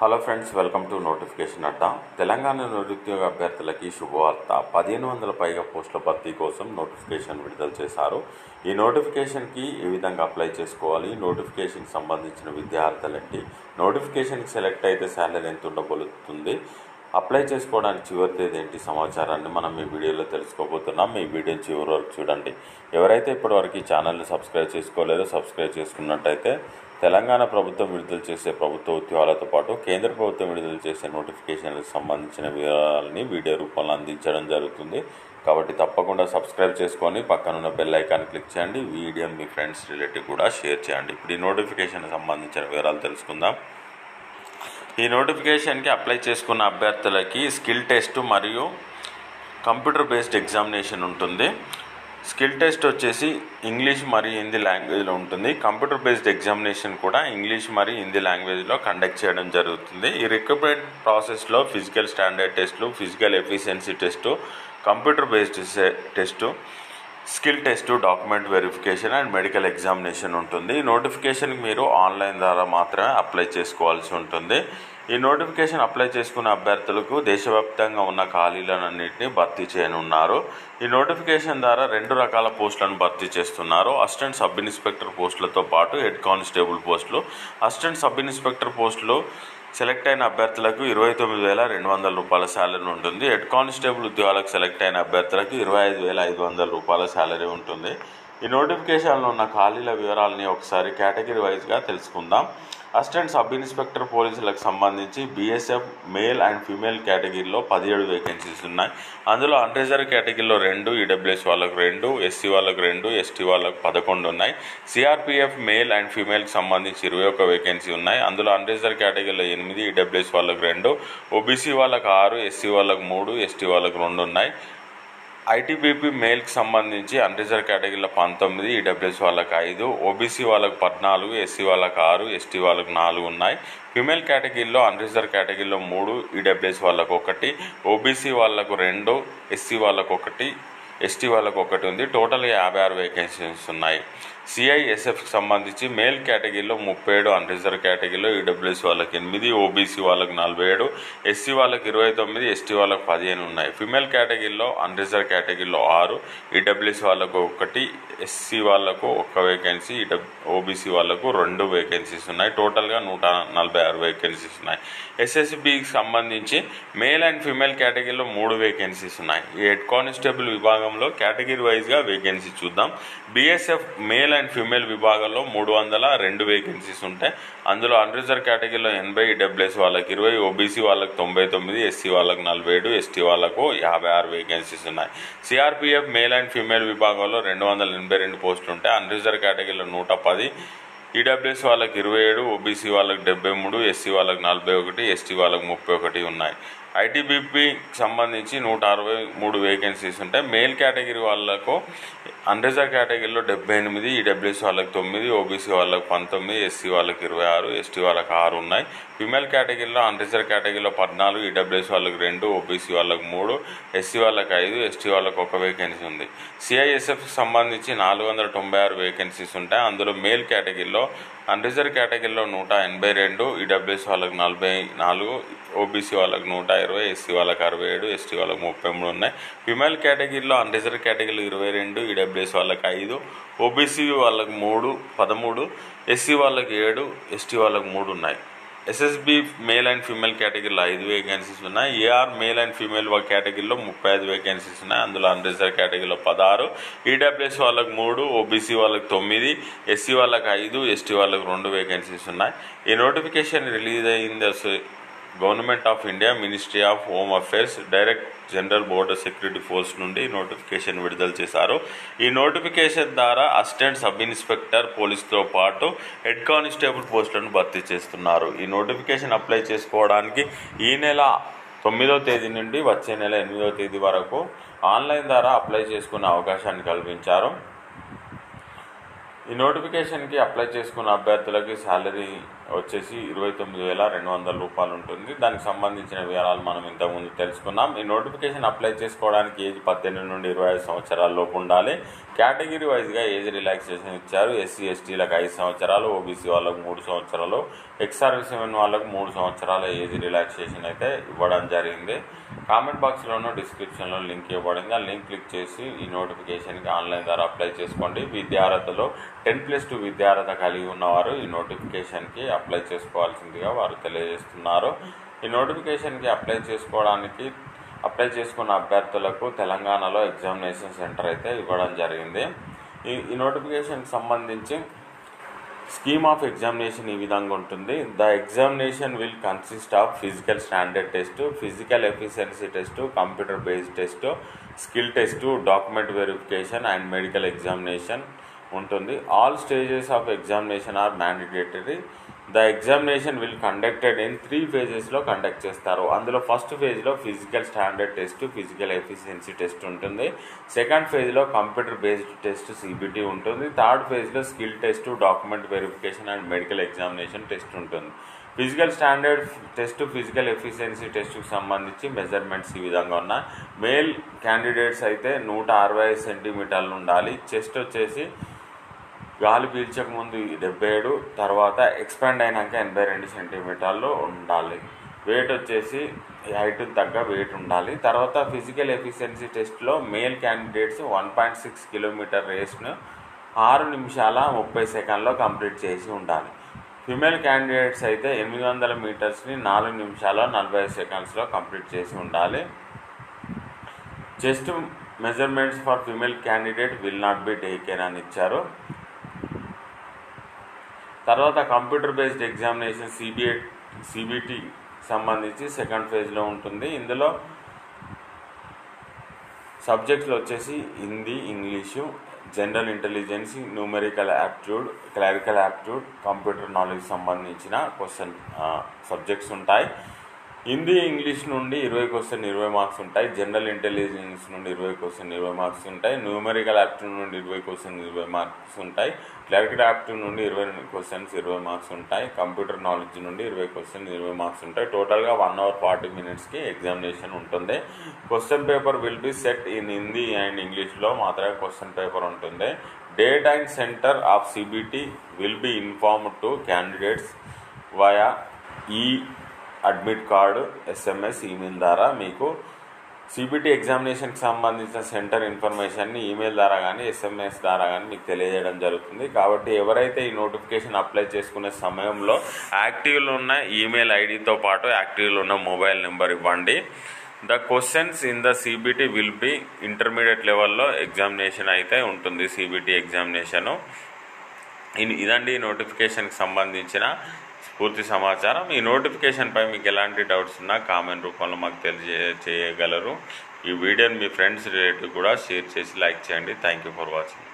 Hello friends welcome to notification Adda. Telangana నిరుద్యోగ అభ్యర్థులకి శుభవార్త. పదిహేను వందల పైగా పోస్టుల భర్తీ కోసం నోటిఫికేషన్ విడుదల చేశారు. ఈ నోటిఫికేషన్కి ఏ విధంగా అప్లై చేసుకోవాలి? నోటిఫికేషన్కి సంబంధించిన విద్యార్థులంటే నోటిఫికేషన్కి సెలెక్ట్ అయితే శాలరీ ఎంత ఉండబోతుంది? అప్లై చేసుకోవడానికి చివరి తేదీ ఏంటి సమాచారాన్ని మనం ఈ వీడియోలో తెలుసుకోబోతున్నాం. ఈ వీడియోని చివరి వరకు చూడండి. ఎవరైతే ఇప్పటివరకు ఈ ఛానల్ని సబ్స్క్రైబ్ చేసుకోలేదో సబ్స్క్రైబ్ చేసుకున్నట్టయితే తెలంగాణ ప్రభుత్వం విడుదల చేసే ప్రభుత్వ ఉద్యోగాలతో పాటు కేంద్ర ప్రభుత్వం విడుదల చేసే నోటిఫికేషన్లకు సంబంధించిన వివరాలని వీడియో రూపంలో అందించడం జరుగుతుంది. కాబట్టి తప్పకుండా సబ్స్క్రైబ్ చేసుకొని పక్కనున్న బెల్ ఐకాన్ క్లిక్ చేయండి. వీడియో మీ ఫ్రెండ్స్ రిలేటివ్ కూడా షేర్ చేయండి. ఇప్పుడు ఈ నోటిఫికేషన్ సంబంధించిన వివరాలు తెలుసుకుందాం. ఈ నోటిఫికేషన్కి అప్లై చేసుకున్న అభ్యర్థులకి స్కిల్ టెస్ట్ మరియు కంప్యూటర్ బేస్డ్ ఎగ్జామినేషన్ ఉంటుంది. స్కిల్ టెస్ట్ వచ్చేసి ఇంగ్లీష్ మరియు హిందీ లాంగ్వేజ్లో ఉంటుంది. కంప్యూటర్ బేస్డ్ ఎగ్జామినేషన్ కూడా ఇంగ్లీష్ మరియు హిందీ లాంగ్వేజ్లో కండక్ట్ చేయడం జరుగుతుంది. ఈ రిక్రూట్మెంట్ ప్రాసెస్లో ఫిజికల్ స్టాండర్డ్ టెస్ట్లు physical efficiency test computer based test skill test document verification and medical examination ఉంటుంది. ఈ నోటిఫికేషన్కి మీరు ఆన్లైన్ ద్వారా మాత్రమే అప్లై చేసుకోవాల్సి ఉంటుంది. ఈ నోటిఫికేషన్ అప్లై చేసుకున్న అభ్యర్థులకు దేశవ్యాప్తంగా ఉన్న ఖాళీలన్నింటినీ భర్తీ చేయనున్నారు. ఈ నోటిఫికేషన్ ద్వారా రెండు రకాల పోస్టులను భర్తీ చేస్తున్నారు. అసిస్టెంట్ సబ్ ఇన్స్పెక్టర్ పోస్టులతో పాటు హెడ్ కానిస్టేబుల్ పోస్టులు. అసిస్టెంట్ సబ్ ఇన్స్పెక్టర్ పోస్టులు సెలెక్ట్ అయిన అభ్యర్థులకు ఇరవై తొమ్మిది వేల రెండు వందల రూపాయల శాలరీ ఉంటుంది. హెడ్ కానిస్టేబుల్ ఉద్యోగాలకు సెలెక్ట్ అయిన అభ్యర్థులకు ఇరవై ఐదు వేల ఐదు వందల రూపాయల శాలరీ ఉంటుంది. ఈ నోటిఫికేషన్లో ఉన్న ఖాళీల వివరాలని ఒకసారి కేటగిరీ వైజ్గా తెలుసుకుందాం. అసిస్టెంట్ సబ్ ఇన్స్పెక్టర్ పోలీసులకు సంబంధించి బీఎస్ఎఫ్ మేల్ అండ్ ఫీమేల్ కేటగిరీలో పదిహేడు వేకెన్సీస్ ఉన్నాయి. అందులో అన్రిజర్వ్ కేటగిరీలో రెండు ఈడబ్ల్యూఎస్ వాళ్ళకు రెండు ఎస్సీ వాళ్ళకు రెండు ఎస్టీ వాళ్ళకు పదకొండు ఉన్నాయి. సిఆర్పిఎఫ్ మేల్ అండ్ ఫీమేల్కి సంబంధించి ఇరవై ఒక వేకెన్సీ ఉన్నాయి. అందులో అన్రిజర్వ్ కేటగిరీలో ఎనిమిది ఈడబ్ల్యూఎస్ వాళ్ళకు రెండు ఓబీసీ వాళ్ళకు ఆరు ఎస్సీ వాళ్ళకు మూడు ఎస్టీ వాళ్ళకు రెండు ఉన్నాయి. ఐటీబీపీ మేల్కి సంబంధించి అన్రిజర్వ్ కేటగిరీలో పంతొమ్మిది ఈడబ్ల్యూఎస్ వాళ్ళకి ఐదు ఓబీసీ వాళ్ళకు పద్నాలుగు ఎస్సీ వాళ్ళకి ఆరు ఎస్టీ వాళ్ళకి నాలుగు ఉన్నాయి. ఫిమేల్ కేటగిరీలో అన్రిజర్వ్ కేటగిరీలో మూడు ఈడబ్ల్యూఎస్ వాళ్ళకు ఒకటి ఓబీసీ వాళ్ళకు రెండు ఎస్సీ వాళ్ళకు ఒకటి ఎస్టీ వాళ్ళకు ఒకటి ఉంది. టోటల్గా యాభై ఆరు వేకెన్సీస్ ఉన్నాయి. సిఐఎస్ఎఫ్కి సంబంధించి మేల్ కేటగిరీలో ముప్పై ఏడు అన్రిజర్వ్ కేటగిరీలో ఈడబ్ల్యూఎస్ వాళ్ళకి ఎనిమిది ఓబీసీ వాళ్ళకి నలభై ఏడు ఎస్సీ వాళ్ళకి ఇరవై తొమ్మిది ఎస్టీ వాళ్ళకి పదిహేను ఉన్నాయి. ఫిమేల్ కేటగిరీలో అన్రిజర్వ్ కేటగిరీలో ఆరు ఈడబ్ల్యూఎస్ వాళ్ళకు ఒకటి ఎస్సీ వాళ్ళకు ఒక్క వేకెన్సీ ఈడబ్ ఓబీసీ వాళ్ళకు రెండు వేకెన్సీస్ ఉన్నాయి. టోటల్గా నూట నలభై ఆరు వేకెన్సీస్ ఉన్నాయి. ఎస్ఎస్బికి సంబంధించి మేల్ అండ్ ఫిమేల్ కేటగిరీలో మూడు వేకెన్సీస్ ఉన్నాయి. ఈ హెడ్ కానిస్టేబుల్ విభాగంలో కేటగిరీ వైజ్గా వేకెన్సీ చూద్దాం. బీఎస్ఎఫ్ మేల్ అండ్ ఫిమేల్ విభాగంలో మూడు వందల రెండు వేకెన్సీస్ ఉంటాయి. అందులో అన్రిజర్వ్ కేటగిరీలో ఎనభై డబ్ల్యూఎస్ వాళ్ళకి ఇరవై ఓబీసీ వాళ్ళకి తొంభై తొమ్మిది ఎస్సీ వాళ్ళకి నలభై ఏడు ఎస్టీ వాళ్ళకు యాభై ఆరు వేకెన్సీస్ ఉన్నాయి. సిఆర్పిఎఫ్ మేల్ అండ్ ఫిమేల్ విభాగంలో రెండు వందల ఎనభై రెండు పోస్టులు ఉంటాయి. అన్రిజర్వ్ కేటగిరీలో నూట పది ఈడబ్ల్యూఎస్ వాళ్ళకి ఇరవై ఏడు ఓబీసీ వాళ్ళకి డెబ్బై మూడు ఎస్సీ వాళ్ళకి నలభై ఒకటి ఎస్టీ వాళ్ళకి ముప్పై ఒకటి ఉన్నాయి. ఐటీబీపీకి సంబంధించి నూట అరవై మూడు వేకెన్సీస్ ఉంటాయి. మేల్ కేటగిరీ వాళ్ళకు అన్రిజర్వ్ కేటగిరీలో డెబ్బై ఎనిమిది ఈడబ్ల్యూసీ వాళ్ళకి తొమ్మిది ఓబీసీ వాళ్ళకి పంతొమ్మిది ఎస్సీ వాళ్ళకి ఇరవై ఆరు ఎస్టీ వాళ్ళకి ఆరు ఉన్నాయి. ఫిమేల్ కేటగిరీలో అన్రిజర్వ్ కేటగిరీలో పద్నాలుగు ఈడబ్ల్యూసీ వాళ్ళకి రెండు ఓబీసీ వాళ్ళకి మూడు ఎస్సీ వాళ్ళకి ఐదు ఎస్టీ వాళ్ళకి ఒక వేకెన్సీ ఉంది. సిఐఎస్ఎఫ్కి సంబంధించి నాలుగు వందల తొంభై ఆరు వేకెన్సీస్ ఉంటాయి. అందులో మేల్ కేటగిరీలో అన్రిజర్వ్ కేటగిరీలో నూట ఎనభై రెండు ఈడబ్ల్యూఎస్ వాళ్ళకి నలభై నాలుగు ఓబీసీ వాళ్ళకి నూట ఇరవై ఎస్సీ వాళ్ళకి అరవై ఏడు ఎస్టీ వాళ్ళకి ముప్పై మూడు ఉన్నాయి. ఫిమేల్ కేటగిరీలో అన్రిజర్వ్ కేటగిరీలో ఇరవై రెండు ఈడబ్ల్యూఎస్ వాళ్ళకి ఐదు ఓబీసీ వాళ్ళకి మూడు పదమూడు ఎస్సీ వాళ్ళకి ఏడు ఎస్టీ వాళ్ళకి మూడు ఉన్నాయి. ఎస్ఎస్బి మేల్ అండ్ ఫీమేల్ కేటగిరీలో ఐదు వేకెన్సీస్ ఉన్నాయి. ఏఆర్ మేల్ అండ్ ఫీమేల్ కేటగిరీలో ముప్పై ఐదు వేకెన్సీస్ ఉన్నాయి. అందులో అన్రిజర్వ్ కేటగిరీలో పదహారు. ఈడబ్ల్యూఎస్ వాళ్ళకి మూడు ఓబీసీ వాళ్ళకి తొమ్మిది ఎస్సీ వాళ్ళకి ఐదు ఎస్టీ వాళ్ళకి రెండు వేకెన్సీస్ ఉన్నాయి. ఈ నోటిఫికేషన్ రిలీజ్ అయింది government of India ministry of home affairs direct general border security force నుండి నోటిఫికేషన్ విడుదల చేశారు. ఈ నోటిఫికేషన్ ద్వారా అసిస్టెంట్ సబ్ ఇన్స్పెక్టర్ పోలీస్తో పాటు హెడ్ కానిస్టేబుల్ పోస్టులను భర్తీ చేస్తున్నారు. ఈ నోటిఫికేషన్ అప్లై చేసుకోవడానికి ఈ నెల తొమ్మిదో తేదీ నుండి వచ్చే నెల ఎనిమిదో తేదీ వరకు ఆన్లైన్ ద్వారా అప్లై చేసుకునే అవకాశాన్ని కల్పించారు. ఈ నోటిఫికేషన్కి అప్లై చేసుకున్న అభ్యర్థులకి శాలరీ వచ్చేసి ఇరవై తొమ్మిది వేల రెండు వందల రూపాయలు ఉంటుంది. దానికి సంబంధించిన వివరాలు మనం ఇంతకుముందు తెలుసుకున్నాం. ఈ నోటిఫికేషన్ అప్లై చేసుకోవడానికి ఏజ్ పద్దెనిమిది నుండి ఇరవై ఐదు సంవత్సరాల లోపు ఉండాలి. కేటగిరీ వైజ్గా ఏజ్ రిలాక్సేషన్ ఇచ్చారు. ఎస్సీ ఎస్టీలకు ఐదు సంవత్సరాలు ఓబీసీ వాళ్ళకు మూడు సంవత్సరాలు ఎక్స్ సర్వీస్ వాళ్ళకు మూడు సంవత్సరాల ఏజ్ రిలాక్సేషన్ అయితే ఇవ్వడం జరిగింది. కామెంట్ బాక్స్లోనూ డిస్క్రిప్షన్లో లింక్ ఇవ్వబడింది. ఆ లింక్ క్లిక్ చేసి ఈ నోటిఫికేషన్కి ఆన్లైన్ ద్వారా అప్లై చేసుకోండి. విద్యార్హతలో టెన్ ప్లస్ టూ విద్యార్హత కలిగి ఉన్నవారు ఈ నోటిఫికేషన్కి అప్లై చేసుకోవాల్సిందిగా వారు తెలియజేస్తున్నారు. ఈ నోటిఫికేషన్కి అప్లై చేసుకోవడానికి అప్లై చేసుకున్న అభ్యర్థులకు తెలంగాణలో ఎగ్జామినేషన్ సెంటర్ అయితే ఇవ్వడం జరిగింది. ఈ ఈ నోటిఫికేషన్కి సంబంధించి స్కీమ్ ఆఫ్ ఎగ్జామినేషన్ ఈ విధంగా ఉంటుంది. The examination will consist of physical standard test physical efficiency test computer based test skill test document verification and medical examination ఉంటుంది. All stages of examination are mandatory the examination will conducted in three ఫేజెస్లో conduct చేస్తారు. అందులో first ఫేజ్లో physical standard test physical efficiency test ఉంటుంది. Second ఫేజ్లో computer based test CBT ఉంటుంది. Third ఫేజ్లో skill test document verification and medical examination test ఉంటుంది. Physical standard test physical efficiency టెస్ట్కి సంబంధించి మెజర్మెంట్స్ ఈ విధంగా ఉన్నాయి. మేల్ క్యాండిడేట్స్ అయితే నూట అరవై ఐదు సెంటీమీటర్లు ఉండాలి. చెస్ట్ వచ్చేసి గాలి పీల్చక ముందు డెబ్బై ఏడు తర్వాత ఎక్స్పాండ్ అయినాక ఎనభై రెండు సెంటీమీటర్లు ఉండాలి. వెయిట్ వచ్చేసి హైట్ తగ్గ వెయిట్ ఉండాలి. తర్వాత ఫిజికల్ ఎఫిషియన్సీ టెస్ట్లో male candidates one point six kilometre రేస్ను ఆరు నిమిషాల ముప్పై సెకండ్లో కంప్లీట్ చేసి ఉండాలి. ఫిమేల్ క్యాండిడేట్స్ అయితే ఎనిమిది వందల మీటర్స్ని నాలుగు నిమిషాల నలభై సెకండ్స్లో కంప్లీట్ చేసి ఉండాలి. Chest measurements for female candidate will not be taken అని ఇచ్చారు. తర్వాత computer based examination CBI CBT సంబంధించి సెకండ్ ఫేజ్లో ఉంటుంది. ఇందులో సబ్జెక్ట్స్లో వచ్చేసి Hindi English general intelligence numerical aptitude clerical aptitude computer knowledge సంబంధించిన క్వశ్చన్ సబ్జెక్ట్స్ ఉంటాయి. హిందీ ఇంగ్లీష్ నుండి ఇరవై క్వశ్చన్ ఇరవై మార్క్స్ ఉంటాయి. జనరల్ ఇంటెలిజెన్స్ నుండి ఇరవై క్వశ్చన్ ఇరవై మార్క్స్ ఉంటాయి. న్యూమెరికల్ యాప్ట్యూడ్ నుండి ఇరవై క్వశ్చన్ ఇరవై మార్క్స్ ఉంటాయి. క్లరికల్ యాప్ట్యూడ్ నుండి ఇరవై క్వశ్చన్స్ ఇరవై మార్క్స్ ఉంటాయి. కంప్యూటర్ నాలెడ్జ్ నుండి ఇరవై క్వశ్చన్ ఇరవై మార్క్స్ ఉంటాయి. టోటల్గా వన్ అవర్ ఫార్టీ మినిట్స్కి ఎగ్జామినేషన్ ఉంటుంది. Question paper will be set in Hindi and ఇంగ్లీష్లో మాత్రమే క్వశ్చన్ పేపర్ ఉంటుంది. Date and centre of CBT will be inform to candidates via e admit card SMS email ద్వారా మీకు CBT ఎగ్జామినేషన్కి సంబంధించిన centre ఇన్ఫర్మేషన్ని email ద్వారా కానీ ఎస్ఎంఎస్ ద్వారా కానీ మీకు తెలియజేయడం జరుగుతుంది. కాబట్టి ఎవరైతే ఈ నోటిఫికేషన్ అప్లై చేసుకునే సమయంలో యాక్టివ్లో ఉన్న ఈమెయిల్ ఐడితో పాటు యాక్టివ్లో ఉన్న మొబైల్ నెంబర్ ఇవ్వండి. The questions in the CBT will be intermediate లెవెల్లో ఎగ్జామినేషన్ అయితే ఉంటుంది సిబిటి ఎగ్జామినేషను. ఇదండి నోటిఫికేషన్కి సంబంధించిన పూర్తి సమాచారం. ఈ నోటిఫికేషన్పై మీకు ఎలాంటి డౌట్స్ ఉన్నా కామెంట్ రూపంలో మాకు తెలియజే చేయగలరు. ఈ వీడియోని మీ ఫ్రెండ్స్ రిలేటివ్ కూడా షేర్ చేసి లైక్ చేయండి. Thank you for watching.